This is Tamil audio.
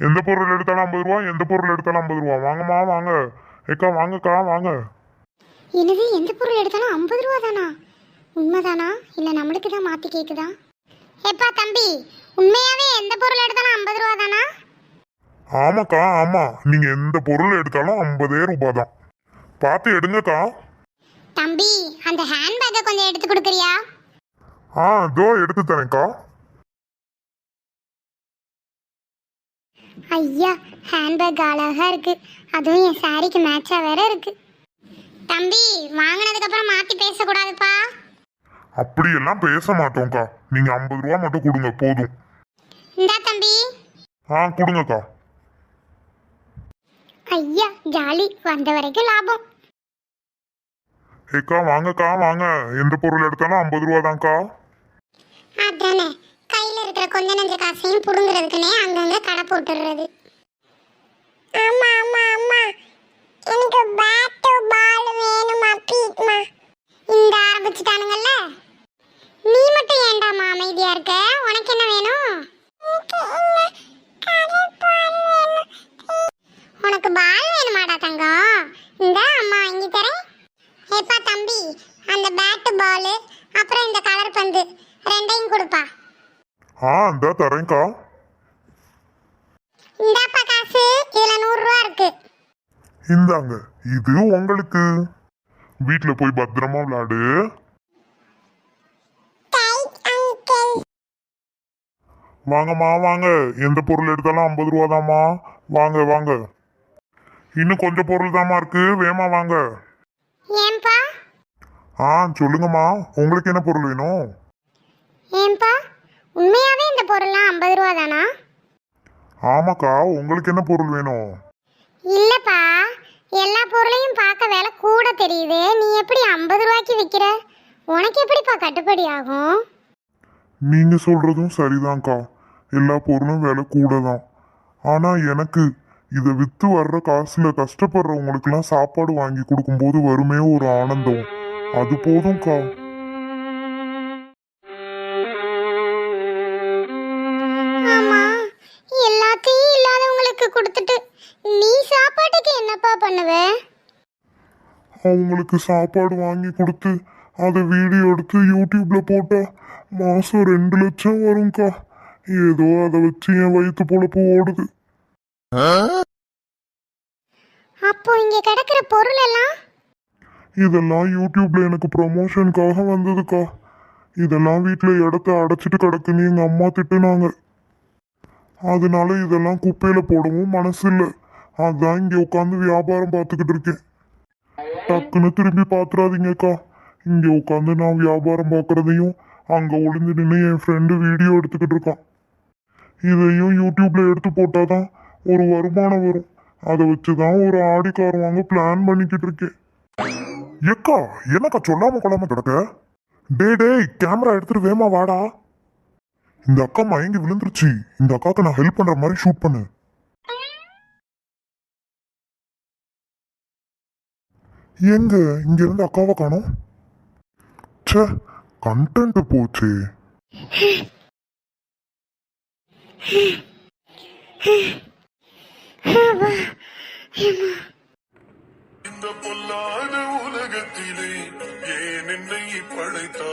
எந்த பொருள் எடுத்தாலும் ஐம்பது ரூபா எந்த பொருள் எடுத்தாலும் ஐம்பது ரூபா. வாங்கம்மா வாங்க. ஏக்கா வாங்கக்கா வாங்க. என்னது எந்த பொருள் எடுத்தாலும் ஐம்பது ரூபா தானா? உண்மைதானா? இல்லை நம்மளுக்கு தான் மாற்றி கேட்குதா ஏப்பா தம்பி உண்மையாவே எந்த பொருள் எடுத்தாலும் ஐம்பது ரூபா தானா? ஆமாக்கா ஆமா. நீங்க எந்த பொருள் எடுத்தாலும் ஐம்பதே ரூபாய் தான். பார்த்து எடுங்கக்கா. தம்பி அந்த ஹேண்ட்பேக்கை கொஞ்சம் எடுத்து கொடுக்குறியா? ஆ இதோ எடுத்து தரேன்க்கா. ஐயா ஹேண்ட்பேக் அழகா இருக்கு. அதுவும் என் சாரிக்கு மேட்சா வேற இருக்கு. தம்பி வாங்கினதுக்கு அப்புறம் மாத்தி பேசக்கூடாதுப்பா. அப்படியெல்லாம் பேச மாட்டோம்க்கா. நீங்க ஐம்பது ரூபா மட்டும் கொடுங்க போதும். இந்தா தம்பி. ஆ கொடுங்கக்கா. ஐயா ஜாலி. வந்த வரைக்கும் லாபம். ஏக்கா வாங்கக்கா வாங்க. எந்த பொருள் எடுத்தாலும் ஐம்பது ரூபா தான்க்கா. அதானே. கையில இருக்கிற கொஞ்ச நஞ்ச காசையும் புடுங்குறதுக்குனே அங்கங்க கடை போட்டுடுறது. ஆமா ஆமா ஆமா. எனக்கு பேட்டு பால் வேணுமா ப்ளீஸ்மா இந்த ஆரம்பிச்சுட்டானுங்கல்ல? நீ மட்டும் ஏண்டாமா அமைதியா இருக்க? உனக்கு என்ன வேணும்? உனக்கு பால் வேணுமாடா தங்கம்? இந்த அம்மா வாங்கி தரேன். ஏப்பா தம்பி அந்த பேட்டு பால் அப்புறம் இந்த கலர் பந்து ரெண்டையும் கொடுப்பா. ஆ இந்த தரேன்க்கா. இந்தாப்பா காசு இதுல நூறு ரூபா இருக்கு. இந்தாங்க இது உங்களுக்கு. வீட்ல போய் பத்திரமா விளையாடு வாங்கம்மா வாங்க. எந்த பொருள் எடுத்தாலும் ஐம்பது ரூபா தாம்மா. வாங்க வாங்க. இன்னும் கொஞ்சம் பொருள் தாம்மா இருக்கு. வேமா வாங்க. ஏன்பா? ஆ சொல்லுங்கம்மா. உங்களுக்கு என்ன பொருள் வேணும்? ஏன்பா? உண்மையாவே இந்த பொருள்லாம் ஐம்பது ரூபா தானா? ஆமாக்கா உங்களுக்கு என்ன பொருள் வேணும்? இல்லப்பா எல்லா பொருளையும் பார்க்க விலை கூட தெரியுது. நீ எப்படி ஐம்பது ரூபாய்க்கு விற்கிற உனக்கு எப்படிப்பா கட்டுப்படி ஆகும்? நீங்க சொல்றதும் சரிதான்க்கா. எல்லா பொருளும் விலை கூட தான் ஆனா எனக்கு இதை வித்து வர்ற காசுல கஷ்டப்படுறவங்களுக்குலாம் சாப்பாடு வாங்கி கொடுக்கும்போது வருமே ஒரு ஆனந்தம். அது போதும்க்கா. பண்ணுவ? அவங்களுக்கு சாப்பாடு வாங்கி கொடுத்து அதை வீடியோ எடுத்து யூடியூப்ல போட்டா மாசம் ரெண்டு லட்சம் வரும்க்கா. ஏதோ அதை வச்சு என் வயிற்று பொழப்பு ஓடுது. அப்போ இங்க கிடக்கிற பொருள் எல்லாம்? இதெல்லாம் யூடியூப்ல எனக்கு ப்ரமோஷனுக்காக வந்ததுக்கா. இதெல்லாம் வீட்டில் இடத்த அடைச்சிட்டு கிடக்குன்னு எங்க அம்மா திட்டுனாங்க. அதனால இதெல்லாம் குப்பையில போடவும் மனசு இல்லை. அதான் இங்கே உட்காந்து வியாபாரம் பார்த்துக்கிட்டு இருக்கேன். டக்குன்னு திரும்பி பார்த்துறாதீங்கக்கா இங்கே உட்காந்து நான் வியாபாரம் பார்க்குறதையும் அங்கே ஒளிஞ்சு நின்று என் ஃப்ரெண்டு வீடியோ எடுத்துக்கிட்டு இருக்கான். இதையும் யூடியூப்பில் எடுத்து போட்டால் தான் ஒரு வருமானம் வரும். அதை வச்சு தான் ஒரு ஆடி கார் வாங்க பிளான் பண்ணிக்கிட்டு இருக்கேன். ஏக்கா என்னக்கா சொல்லாம கொள்ளாம கிடக்க? டே டேய் கேமரா எடுத்துட்டு வேமா வாடா. இந்த அக்கா மயங்கி விழுந்துருச்சு. இந்த அக்காக்கு நான் ஹெல்ப் பண்ற மாதிரி ஷூட் பண்ணு. எங்க? இங்கிருந்து அக்காவை காணோம். சே கண்டென்ட் போச்சு. இந்த பொல்லாத உலகத்திலே ஏன் என்னை படைத்தாய்